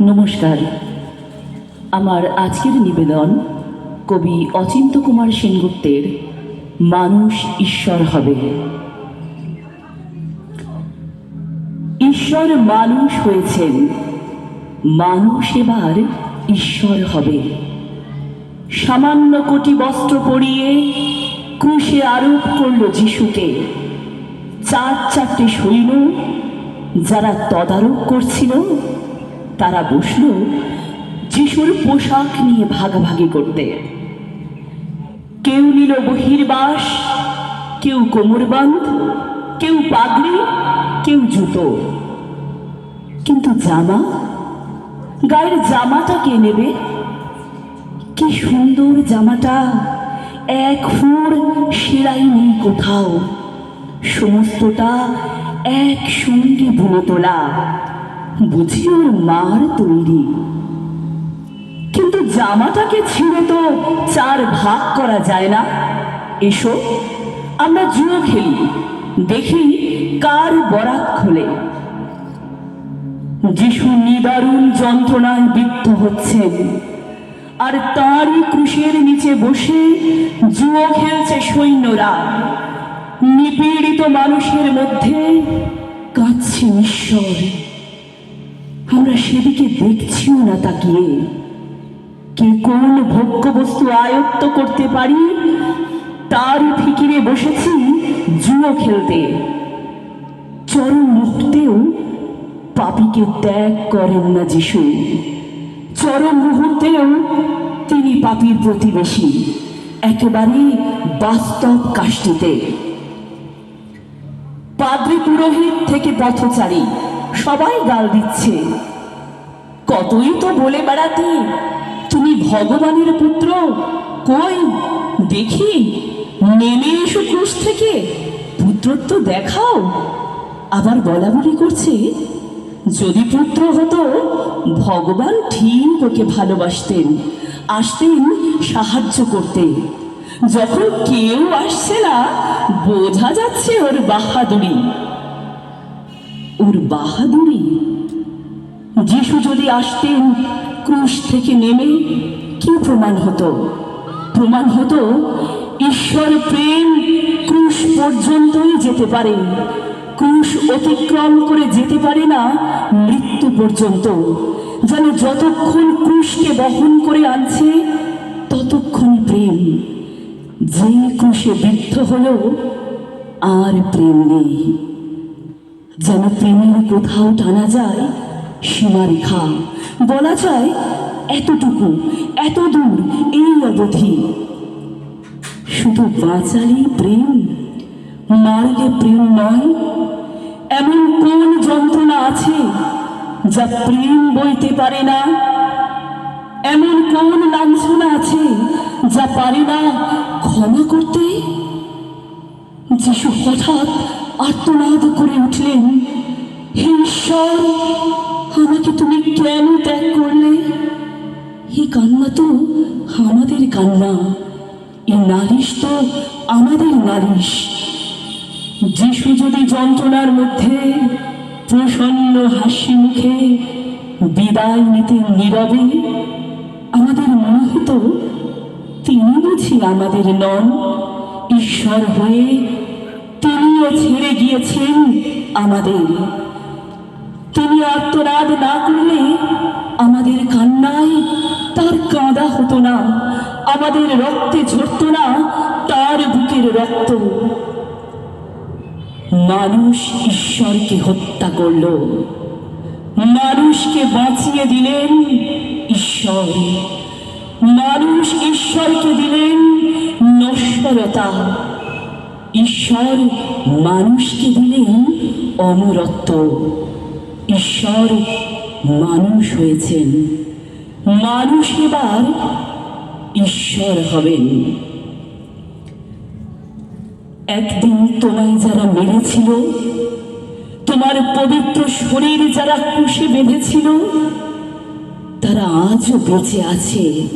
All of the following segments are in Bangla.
নমস্কার। আমার আজকের নিবেদন কবি অচিন্ত কুমার সেনগুপ্তের, মানুষ ঈশ্বর হবে। ঈশ্বর মানুষ হয়েছেন, মানুষ এবার ঈশ্বর হবে। সামান্য কোটি বস্ত্র পরিয়ে ক্রুশে আরোপ করল যিশুকে। চার চারটে সৈন্য যারা তদারক করছিল তারা বসল যিশুর পোশাক নিয়ে ভাগাভাগি করতে। কেউ নিল বহির্বাস, কেউ কোমরবন্ধ, কেউ পাগড়ি, কেউ জুতো। কিন্তু জামা? গায়ের জামাটা কে নেবে? কি সুন্দর জামাটা, এক ফুড় সেলাই নেই কোথাও। সমস্তটা এক একসঙ্গে বুনে তোলা। বুঝি ওর মার তৈরি। কিন্তু জামাটাকে ছিঁড়ে তো চার ভাগ করা যায় না। এসো, আমরা জুয়ো খেলি। দেখি কার বরাত খোলে। যিশু নিদারুণ যন্ত্রণায় বিদ্ধ হচ্ছেন। আর তারই ক্রুশের নিচে বসে জুয়ো খেলছে সৈন্যরা। নিপীড়িত মানুষের মধ্যে কাঁদছে ঈশ্বর। আমরা সেদিকে দেখছিও না তাকিয়ে। কে কোন ভোগ্য বস্তু আয়ত্ত করতে পারি? তার ফিকিরে বসেছি জুয়ো খেলতে। চরম মুহূর্তেও পাপিকে ত্যাগ করেন না যিশু। চরম মুহূর্তেও তিনি পাপির প্রতিবেশী, একেবারে বাস্তব কাষ্টিতে পাদ্রী পুরোহিত থেকে পথচারী, সবাই গাল দিচ্ছে। কতই তো বলে বেড়াতে। তুমি ভগবানের পুত্র, কই? দেখি, নেমে এসো ক্রুশ থেকে। পুত্রত্ব দেখাও। আবার বলা বলি করছে, যদি পুত্র হতো, ভগবান ঠিক ওকে ভালোবাসতেন, আসতেন সাহায্য করতে। যখন কেউ আসছে না, বোঝা যাচ্ছে ওর বাহাদুরি। ওর বাহাদুরি? যিশু যদি আসতেন ক্রুশ থেকে নেমে, কি প্রমাণ হতো? প্রমাণ হতো, ঈশ্বর প্রেম ক্রুশ পর্যন্তই যেতে পারে। ক্রুশ অতিক্রম করে যেতে পারে না মৃত্যু পর্যন্ত। যেন যতক্ষণ ক্রুশকে বহন করে আনছে ততক্ষণ প্রেম। যে ক্রুশে বিদ্ধ হলো আর প্রেম নেই। যেন প্রেমের কোথাও টানা যায় সীমারেখা। বলা যায়, এতটুকু, এত দূর এই অবধি। শুধু বাঁচালেই প্রেম, মারলে প্রেম নয়, এমন কোন যন্ত্রণা আছে যা প্রেম বইতে পারে না? এমন কোন লাঞ্ছনা আছে যা পারে না ক্ষমা করতে? যিশু হঠাৎ আর্তনাদ করে উঠলেন, হে ঈশ্বর আমাকে তুমি কেন ত্যাগ করলে? এই কান্না তো আমাদের কান্না। এই নালিশ তো আমাদের নালিশ। যিশু যদি যন্ত্রণার মধ্যে প্রসন্ন হাসি মুখে বিদায় নিতে নীরবে, আমাদের মনে হতো তিনি বুঝি আমাদের নন। ঈশ্বর হয়ে তিনিও ছেড়ে গিয়েছেন আমাদের। তিনি আত্মনাদ না করলে আমাদের কান্নায় তার কাঁদা হতো না, আমাদের রক্তে ঝরত না তার বুকের রক্ত। মানুষ ঈশ্বরকে হত্যা করল। মানুষকে বাঁচিয়ে দিলেন ঈশ্বর। মানুষ ঈশ্বরকে দিলেন নশ্বরতা। ঈশ্বর মানুষকে দিলেন অমরত্ব ঈশ্বর মানুষ হয়েছেন। মানুষ এবার ঈশ্বর হবেন। একদিন তোমায় যারা মেরেছিল, তোমার পবিত্র শরীর যারা কুশে বেঁধেছিল, তারা আজও বেঁচে আছে।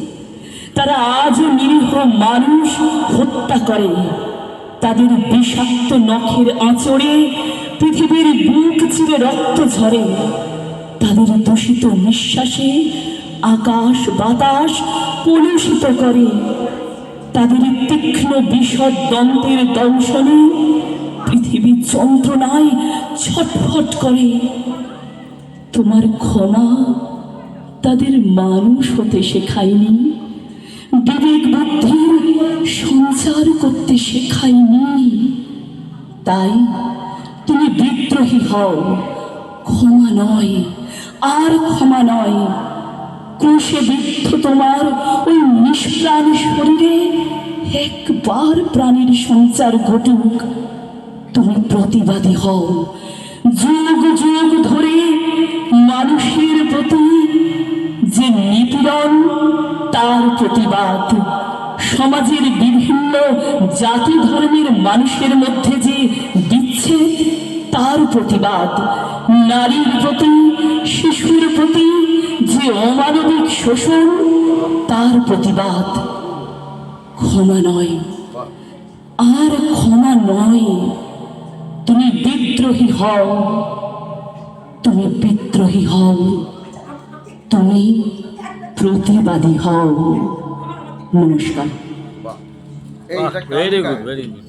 তারা আজও নিরীহ মানুষ হত্যা করে। তাদের বিষাক্ত নখের আঁচড়ে পৃথিবীর বুক চিরে রক্ত ঝরে। তাদের দূষিত নিঃশ্বাসে আকাশ বাতাস কলুষিত করে। তাদের তীক্ষ্ণ বিশদ দন্তের দংশনে পৃথিবী যন্ত্রণায় ছটফট করে। তোমার ক্ষমা তাদের মানুষ হতে শেখায়নি। বিবেক বুদ্ধির সঞ্চার করতে শেখায়নি। তাই তুমি বিদ্রোহী হও। ক্ষমা নয়, আর ক্ষমা নয়। ক্রুশে বিদ্ধ তোমার ওই নিষ্প্রাণ শরীরে একবার প্রাণীর সঞ্চার ঘটুক। তুমি প্রতিবাদী হও। যুগ যুগ ধরে মানুষের প্রতি যে নিপীড়ন, তার প্রতিবাদ। সমাজের বিভিন্ন জাতি ধর্মের মানুষের মধ্যে যে বিচ্ছেদ তার প্রতিবাদ নারীর প্রতি শিশুর প্রতি যে অমানবিক শোষণ তার প্রতিবাদ। ক্ষমা নয়। আর ক্ষমা নয় তুমি বিদ্রোহী হও। তুমি বিদ্রোহী হও। তুমি প্রতিবাদী হও। নমস্কার। Very good very good